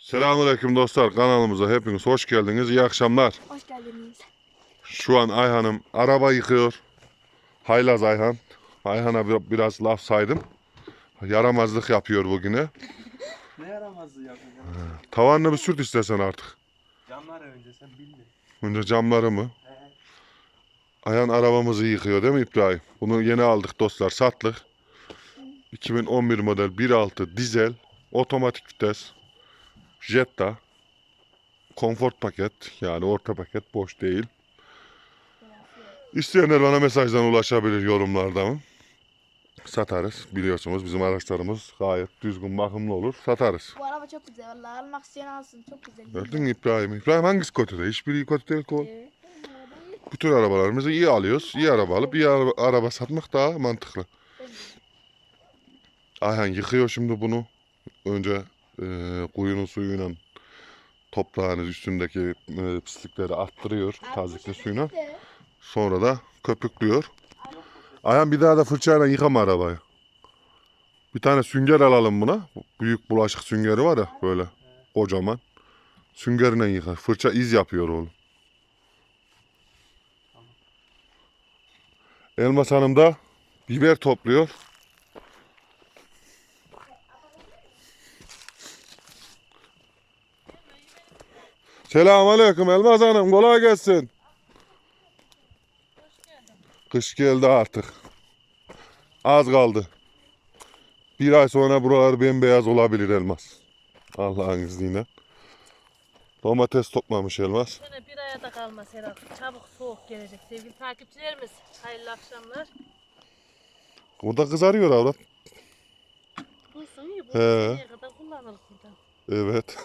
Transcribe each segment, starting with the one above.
Selamünaleyküm dostlar kanalımıza hepiniz hoş geldiniz. İyi akşamlar. Hoş geldiniz. Şu an Ayhan'ım araba yıkıyor. Haylaz Ayhan. Ayhan'a bir- biraz laf saydım. Yaramazlık yapıyor bugüne. Ne yaramazlığı yapacağım? Tavanını bir sürt istesen artık. Camlar önce sen bildin. Önce camları mı? He. Ayhan arabamızı yıkıyor değil mi İbrahim? Bunu yeni aldık dostlar sattık. 2011 model 1.6 dizel otomatik vites Jetta konfort paket yani orta paket boş değil. İsteyenler bana mesajdan ulaşabilir yorumlardan. Satarız biliyorsunuz bizim araçlarımız gayet düzgün bakımlı olur satarız. Bu araba çok güzel. Vallahi almak isteyen alsın. Çok güzel. Gördün mü İbrahim? İbrahim hangisi kötü? Hiçbiri kötü değil o. Evet. Bütün arabalarımızı iyi alıyoruz. İyi araba alıp iyi araba, araba satmak daha mantıklı. Ayhan yıkıyor şimdi bunu. Önce e, kuyunun suyuyla toprağın üstündeki e, pislikleri arttırıyor tazikli suyuna. Sonra da köpüklüyor. Ayhan bir daha da fırçayla yıkama arabayı. Bir tane sünger alalım buna. Bu Büyük bulaşık süngeri var ya böyle kocaman. Süngerine yıka. Fırça iz yapıyor oğlum. Elmas Hanım da biber topluyor. Selamünaleyküm Elmas Hanım. Kolay gelsin. Kış geldi artık. Az kaldı. Bir ay sonra buralar bembeyaz olabilir Elmas. Allah'ın izniyle. Domates toplamış Elmas. Böyle bir aya da kalmaz herhalde. Çabuk soğuk gelecek sevgili takipçilerimiz. Hayırlı akşamlar. O da kızarıyor avrat. Dursun iyi. Bu He. kadar kullanırız. Evet.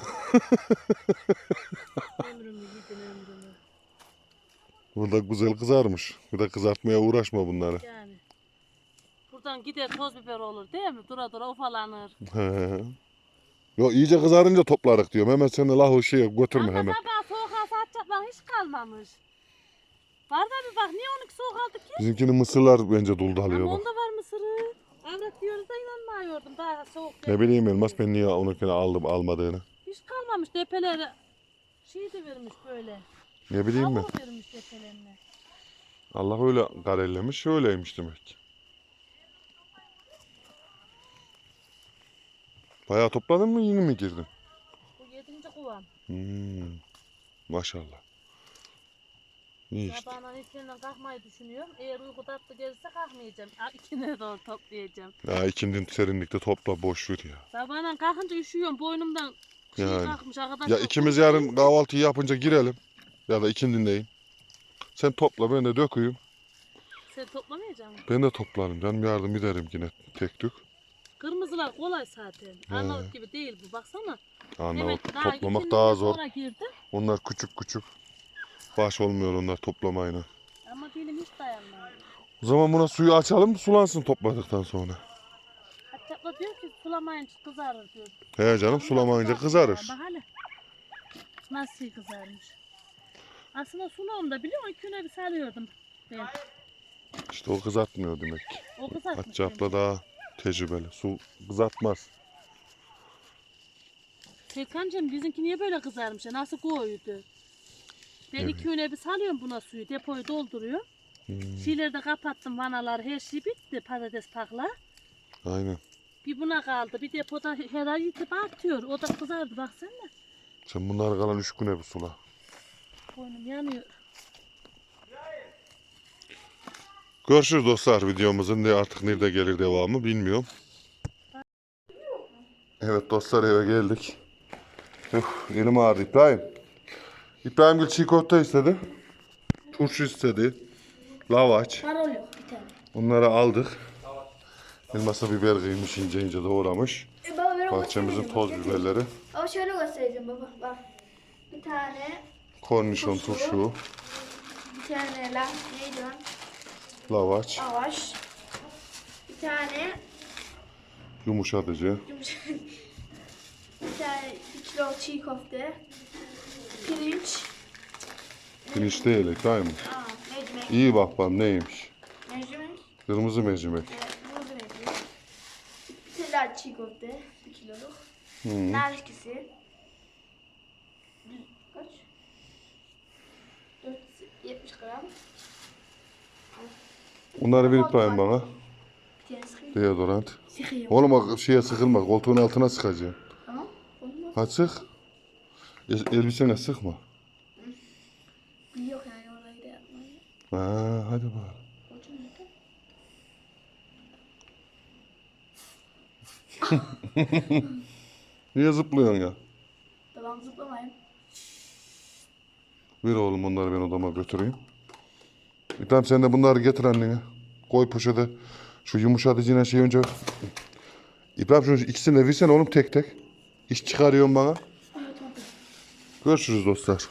Ömrümü yedin ömrümü. Bu da güzel kızarmış. Bir de kızartmaya uğraşma bunları. Yani. Buradan gider toz biber olur değil mi? Dura dura ufalanır. He. Yo iyice kızarınca toplarık diyorum. Hemen sen de lahu şeye götürme Ama hemen. sabah soğuk hava atacaklar hiç kalmamış. Var da bir bak niye onu soğuk aldık ki? Bizimkinin mısırlar bence duldu alıyor Ama bak. onda var mısırı. Avrat diyoruz da inanmıyordum daha soğuk. Ne bileyim Elmas ben niye onunkini aldım almadığını. Hiç kalmamış depeleri. Şey de vermiş böyle. Ne bileyim. Tavuğu vermiş depelerine. Allah öyle karellemiş öyleymiş demek. Bayağı topladın mı yeni mi girdin? Bu yedinci kuvam. Hmm. Maşallah. İyi işte. Sabahına erkenden kalkmayı düşünüyorum. Eğer uyku tatlı gelirse kalkmayacağım. Ha, İkine doğru toplayacağım. Ya ikindin serinlikte topla boş ver ya. Sabahına kalkınca üşüyorum. Boynumdan şey Yani. kalkmış arkadaşlar. Ya ikimiz yarın kahvaltıyı yapınca girelim. Ya da ikindinleyin. Sen topla ben de döküyüm. Sen toplamayacaksın mı? Ben de toplarım canım yardım ederim yine tek tük. Kırmızılar kolay zaten. Arnavut gibi değil bu. Baksana. Arnavut daha toplamak ikinden daha zor. Girdim. Onlar küçük küçük. Baş olmuyor onlar toplamayla. Ama dilim hiç dayanmıyor. O zaman buna suyu açalım sulansın topladıktan sonra. Hatta diyor ki sulamayınca kızarır diyor. He canım sulamayınca kızarır. Bak hele. Nasıl kızarmış. Aslında suluğum da biliyor musun? İlk güne bir salıyordum. Ben. İşte o kızartmıyor demek ki. O kızartmış. Hatice abla daha tecrübeli. Su kızartmaz. Serkan'cığım bizimki niye böyle kızarmış ya? Nasıl koyuydu? Ben Evet. iki güne bir salıyorum buna suyu. Depoyu dolduruyor. Hmm, Şeyleri de kapattım vanalar. Her şey bitti. Patates pakla. aynen. Bir buna kaldı. Bir depoda herhalde yitip atıyor. O da kızardı baksana. Sen bunları kalan üç güne bir sula. Boynum yanıyor. Görüşürüz dostlar videomuzun ne artık nerede gelir devamı bilmiyorum. Evet dostlar eve geldik. Uf, elim ağrıdı İbrahim. İbrahim Gül çiğ köfte istedi. Turşu istedi. Lavaş. Marul yok bir tane. Bunları aldık. Elmasa biber kıymış ince ince doğramış. E baba ben Bahçemizin toz bak, biberleri. Baba şöyle göstereceğim baba bak. Bir tane, Kornişon Turşu. turşu. bir tane la neydi lan? Lavaş. Avaş. Bir tane Yumuşatıcı. yumuşak. bir tane bir kilo çiğ köfte. Pirinç. Pirinç değil. Aa, mercimek. İyi bak bak neymiş. Mercimek. Kırmızı mercimek. Evet, bunu mercimek. Bir tane çiğ köfte. Bir kiloluk. Hı. Nar ekşisi. Kaç? 470 gram. Bunları verip bayım bana. Deodorant. Sıkayım. Oğlum bak şeye sıkılma. Koltuğun altına sıkacaksın. Tamam. Hadi sık. El- Elbisene sıkma. Yok yani orayı da yapmayı. Ha, hadi bak. Hocam neden? Niye zıplıyorsun ya? Babam zıplamayın. Ver oğlum onları ben odama götüreyim. İbrahim sen de bunları getir annene. Koy poşete. Şu yumuşatıcıyla şey önce... İbrahim şunu ikisini de versene oğlum tek tek. İş çıkarıyorsun bana. Görüşürüz dostlar.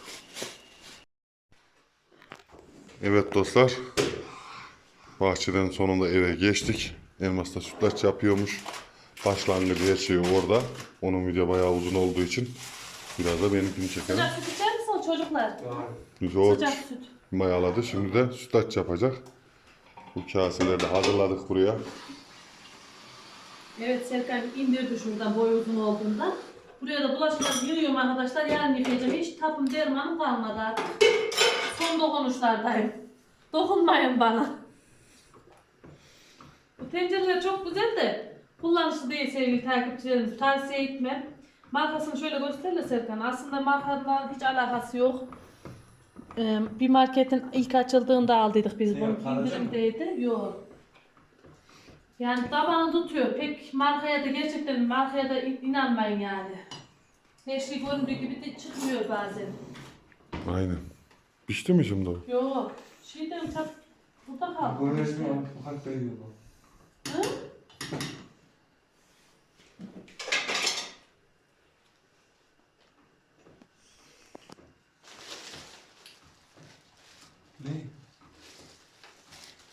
Evet dostlar. Bahçeden sonunda eve geçtik. Elmas da sütlaç yapıyormuş. Başlangıcı her şey orada. Onun video bayağı uzun olduğu için biraz da benimkini çekelim. Sıcak süt içer misiniz çocuklar? Yoğurt Sıcak süt. mayaladı. Şimdi de sütlaç yapacak. Bu kaseleri de hazırladık buraya. Evet Serkan indirdi şuradan boy uzun olduğunda. Buraya da bulaşıkları yığıyorum arkadaşlar. Yarın yıkayacağım. Hiç tapım dermanım kalmadı artık. Son dokunuşlardayım. Dokunmayın bana. Bu tencereler çok güzel de kullanışlı değil sevgili takipçilerimiz. Tavsiye etmem. Markasını şöyle gösterle Serkan. Aslında markadan hiç alakası yok. Ee, bir marketin ilk açıldığında aldıydık biz Ne bunu. İndirimdeydi. Yok. Yani tabağını tutuyor. Pek markaya da gerçekten markaya da in- inanmayın yani. Her şey göründüğü gibi de çıkmıyor bazen. Aynen. Pişti mi şimdi o? Yok. Şeyden tat burada kaldı. Görmez mi? Bak veriyor bu. Hı? Ne?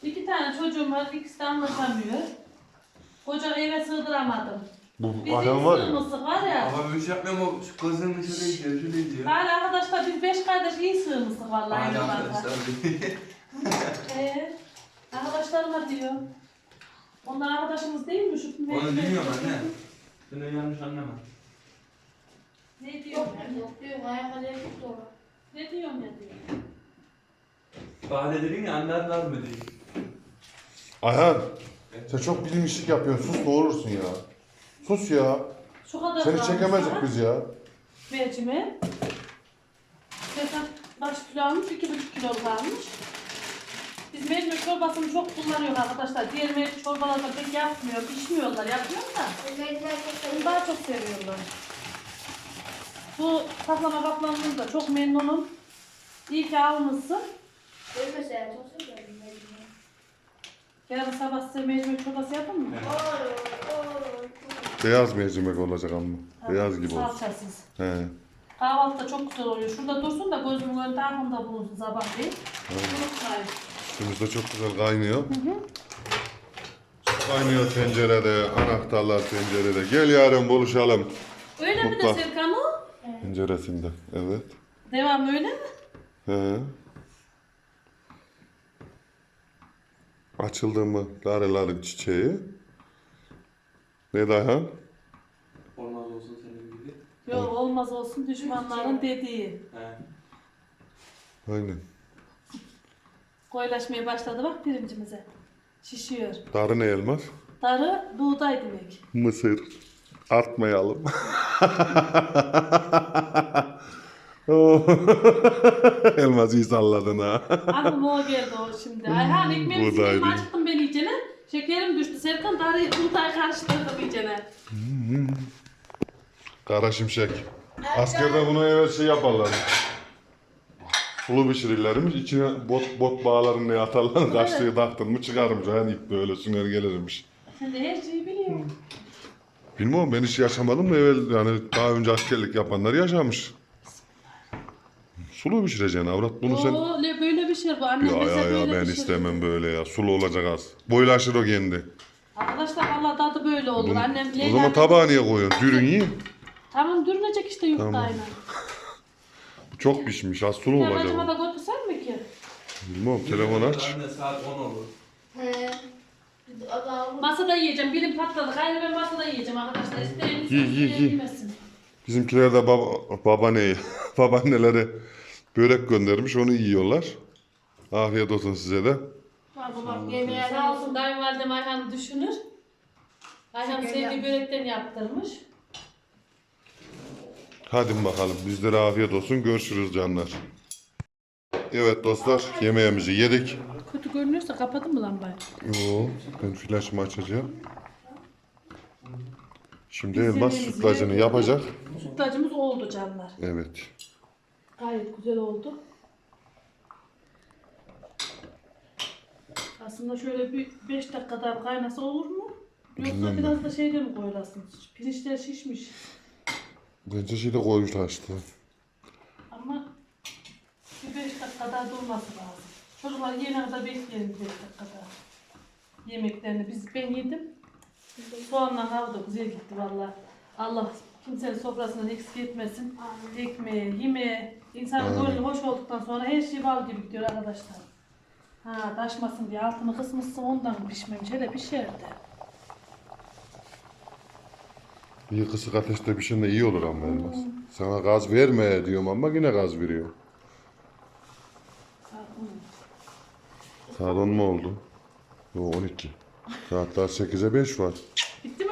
İki tane çocuğum var. ikisi de anlaşamıyor. Sığdıramadım. Bu Bizim ayhan var ya. sığmışlık var ya. Ama böyle şey yapmıyorum o şu gözünün içine gidiyor, şöyle gidiyor. Hala arkadaşlar biz beş kardeş iyi sığmışlık vallahi. Hadi Hadi arkadaşlar. Ee, arkadaşlarıma diyor. Onlar arkadaşımız değil mi? Şu Onu bilmiyorum anne. Sen öyle yanlış anlama. Ne diyor? Yok yok yok. Ayakkabıya çok doğru. Ne diyorum ya diyor. Bahane dedin ya anlarlar mı diye. Ayhan. Sen çok bilmişlik yapıyorsun. Sus doğurursun ya. Sus ya. Şu kadar Seni kalmış çekemezdik biz ya. Mercimek. Zaten kaç kilo almış? İki buçuk kilo kalmış. Biz mercimek çorbasını çok kullanıyoruz arkadaşlar. Diğer mercimek çorbalarda pek yapmıyor. Pişmiyorlar. Yapıyor da. Bunu daha çok seviyorlar. Bu saklama bakmamız da çok memnunum. İyi ki almışsın. Benim mesela çok seviyorum. Yarın sabah size mercimek çorbası yapın mı? Beyaz mercimek olacak ama. Beyaz gibi olsun. Salçasız. He. Kahvaltıda çok güzel oluyor. Şurada dursun da gözümün önünde aklımda bulunsun sabahleyin. Unutmayın. Suyumuz da çok güzel kaynıyor. Su Kaynıyor tencerede, anahtarlar tencerede. Gel yarın buluşalım. Öyle mi de Mutfak. Serkan o? Penceresinde, evet. Devam öyle mi? He. Açıldı mı darıların çiçeği. Ne daha? Olmaz olsun senin gibi. Yok olmaz olsun düşmanların dediği. He. Aynen. Koyulaşmaya başladı bak pirincimize. Şişiyor. Darı ne elmas? Darı buğday demek. Mısır. Artmayalım. Oh. elmas iyi salladın ha. Aklıma o geldi o şimdi. Ayhan ekmeğimi Buğday sileyim değil. açtım ben iyicene. Şekerim düştü. Serkan darıyı buğday karıştırdım iyicene. Kara şimşek. Askerde bunu evet şey yaparlar. Sulu pişirirlermiş. İçine bot bot bağlarını atarlar. Kaçtığı taktın mı çıkarmış. Yani ip böyle sünger gelirmiş. Sen de her şeyi biliyorsun. Bilmiyorum ben hiç yaşamadım da evvel yani daha önce askerlik yapanlar yaşamış. Sulu pişireceksin avrat bunu sen. Oo, ne böyle bir şey bu. Annem Ya bize ya ya ben pişirdi. istemem böyle ya. Sulu olacak az. Boylaşır o kendi. Arkadaşlar valla tadı böyle olur. Annem o Leyla... zaman tabağa niye koyuyorsun? Dürün yiyin. Tamam dürünecek işte yufkayla. Tamam. Çok pişmiş. Az sulu Ya olacak. bacıma o. da götürsen mi ki? Bilmiyorum telefon aç. Anne saat 10 olur. He. Adam Masada yiyeceğim. Bilim patladı. Gayrı ben masada yiyeceğim arkadaşlar. İsteyen Ye, ye, ye. Bizimkiler de baba, babaanneyi, babaanneleri börek göndermiş. Onu yiyorlar. Afiyet olsun size de. Babam yemeğe sağ olsun kayınvalidem Ayhan'ı düşünür. Ayhan sevdiği börekten yaptırmış. Hadi bakalım bizlere afiyet olsun. Görüşürüz canlar. Evet dostlar yemeğimizi yedik. Kötü görünüyorsa kapatın mı lambayı? Yo, ben flaşımı açacağım. Şimdi Biz elmas sütlacını yapacak. Sütlacımız oldu canlar. Evet. Gayet güzel oldu. Aslında şöyle bir 5 dakika daha kaynasa olur mu? Yoksa Bilmem biraz da şeyde mi koyulasın? Pirinçler şişmiş. Bence şeyde koymuşlar işte. Ama bir 5 dakika daha durması lazım. Çocuklar yene kadar bekleyelim 5 dakika daha. Yemeklerini biz ben yedim. Soğanla hava da güzel gitti valla. Allah kimsenin sofrasından eksik etmesin. Ekmeğe, yemeğe, insanın Amin. gönlü hoş olduktan sonra her şey bal gibi gidiyor arkadaşlar. Ha taşmasın diye altını kısmışsın ondan pişmemiş. Hele pişerdi. İyi kısık ateşte pişen de iyi olur ama elmas. Sana gaz verme diyorum ama yine gaz veriyor. Saat 10 mu oldu? Yo 12. Saatler 8'e 5 var. Bitti mi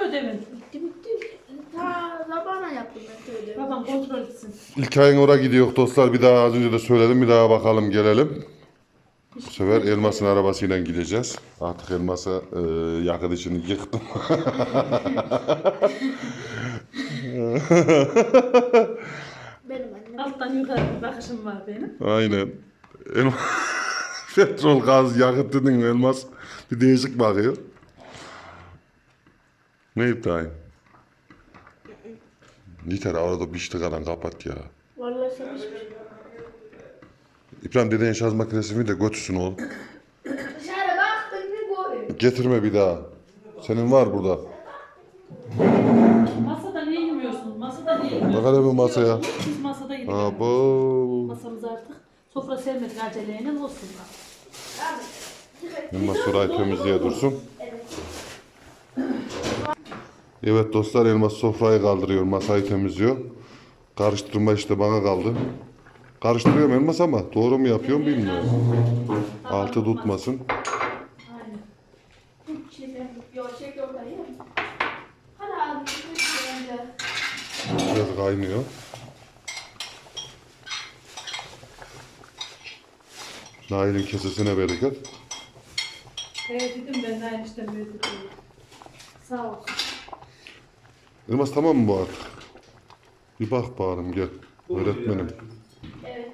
kontrol etsin. İlk ayın oraya gidiyor dostlar. Bir daha az önce de söyledim. Bir daha bakalım gelelim. Bu sefer Elmas'ın arabasıyla gideceğiz. Artık Elmas'a e, yakıt için yıktım. Benim annem. Alttan yukarı bir bakışım var benim. Aynen. Elmas, petrol, gaz, yakıt dedin Elmas bir değişik bakıyor. Ne İbrahim? Yeter arada bir kalan kapat ya. Vallahi sen hiçbir şey. İbrahim deden şarj makinesini de götürsün oğlum. Dışarı baktın bir koyun. Getirme bir daha. Senin var burada. Masada niye yemiyorsun? Masada niye yemiyorsun? Ne kadar bir masa ya? Biz masada yedik. Abo. Masamız artık. Sofra sermedik aceleyle olsun. Abi. Elmas orayı temizliğe dursun. Evet dostlar Elmas sofrayı kaldırıyor, masayı temizliyor. Karıştırma işte bana kaldı. Karıştırıyorum Elmas ama doğru mu yapıyorum bilmiyorum. Altı tutmasın. Biraz kaynıyor. Nail'in kesesine bereket. Evet dedim ben daha işte böyle. Sağ ol. Elmas tamam mı bu artık? Bir bak bağırım gel. Öğretmenim. Evet.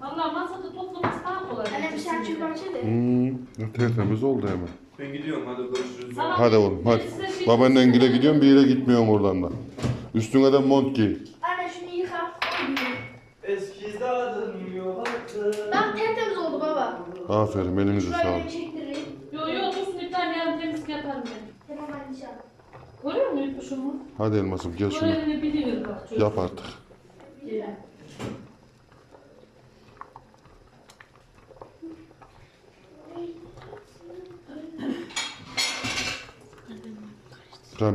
Valla masada toplaması daha kolay. Annem sen çöp açı Hmm, tertemiz oldu hemen. Ben gidiyorum hadi görüşürüz. Sabah- Hadi oğlum hadi. Şey- Babaannen gile gidiyorum bir yere gitmiyorum oradan da. Üstüne de mont giy. Anne şunu yıka. Eski zaten yok artık. Bak tertemiz oldu baba. Aferin elinize sağlık. ben çektireyim. Yo yo dursun bir tane yarın temizlik yaparım ben. Tamam anne inşallah. Yutmuşumu? Hadi elmasım gel şunu. Biliyor bak çocuk. Yap artık. Gel.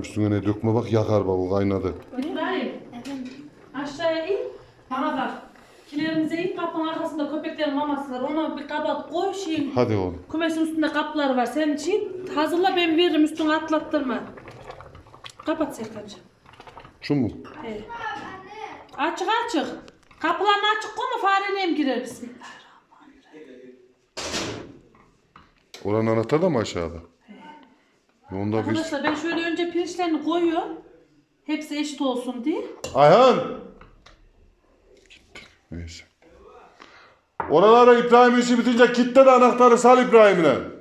Üstüne ne dökme bak yakar bak o kaynadı. İbrahim aşağıya in. Bana bak. Kilerimize in kapının arkasında köpeklerin maması var. Ona bir kabat koy. Hadi oğlum. Kümesin üstünde kaplar var. Senin için hazırla ben veririm üstüne atlattırma. Kapat Serkan'cığım. Şu mu? He. Açık açık. Kapılarını açık koyma fare nem girer bismillah. Oranın anahtarı da mı aşağıda? Onda bir... Arkadaşlar ben şöyle önce pirinçlerini koyuyorum. Hepsi eşit olsun diye. Ayhan! Neyse. Oralara İbrahim işi bitince kitle de anahtarı sal İbrahim'le.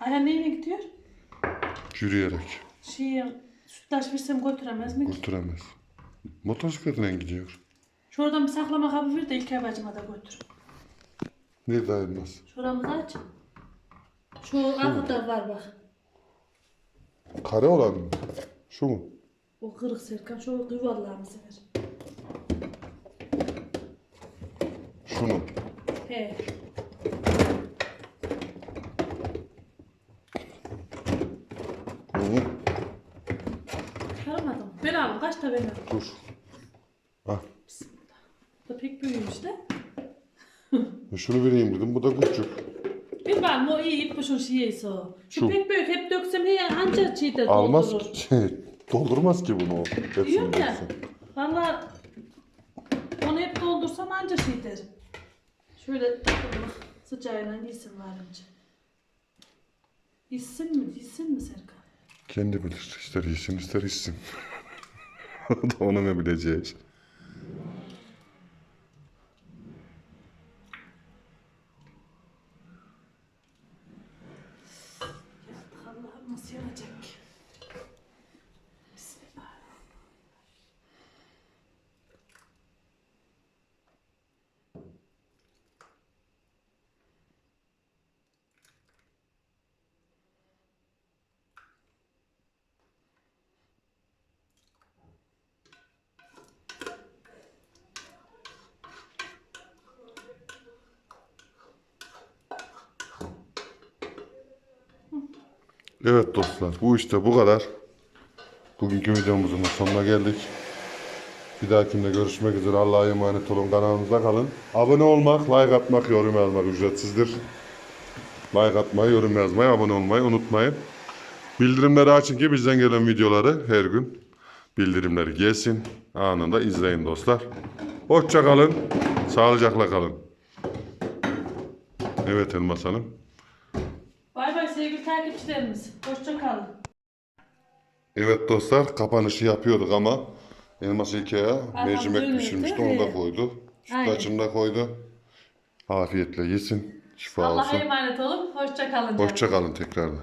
Ayhan neyle gidiyor? Yürüyerek. Şey, sütlaç versem götüremez mi? Götüremez. Motosikletle gidiyor. Şuradan bir saklama kabı ver de ilk bacıma da götür. Nerede Elmas? Şuramızı aç. Şu arkada var bak. Kare olan mı? Şu mu? O kırık Serkan. Şu yuvarlağımızı ver. Şunu. He. Hı. Çıkaramadım. Ben benim. Dur. Ah, Bu da pek büyümüş de. şunu vereyim dedim. Bu da küçük. Bir var o iyi ip kuşun şeysi o. Şu, Şu. pek büyük hep döksem he anca çiğde Almaz doldurur. ki. Şey, doldurmaz ki bunu. Diyorum ya. Valla onu hep doldursam anca şey der. Şöyle takılır. Sıcağıyla yesin varınca. Yesin mi? Yesin mi Serkan? Kendi bilir. İster yesin ister içsin. da ona ne bileceği iş. Allah'ım nasıl yanacak ki? Bismillah. Evet dostlar bu işte bu kadar. Bugünkü videomuzun sonuna geldik. Bir dahakinde görüşmek üzere. Allah'a emanet olun. Kanalımızda kalın. Abone olmak, like atmak, yorum yazmak ücretsizdir. Like atmayı, yorum yazmayı, abone olmayı unutmayın. Bildirimleri açın ki bizden gelen videoları her gün bildirimleri gelsin. Anında izleyin dostlar. Hoşça kalın. Sağlıcakla kalın. Evet Elmas Hanım. Takipçilerimiz. Hoşça kalın. Evet dostlar kapanışı yapıyorduk ama Elmas Ikea'ya mercimek pişirmişti onu da koydu. Sütlaçını da koydu. Afiyetle yesin. Şifa Allah'a olsun. emanet olun. Hoşça kalın. Hoşça kalın tekrardan.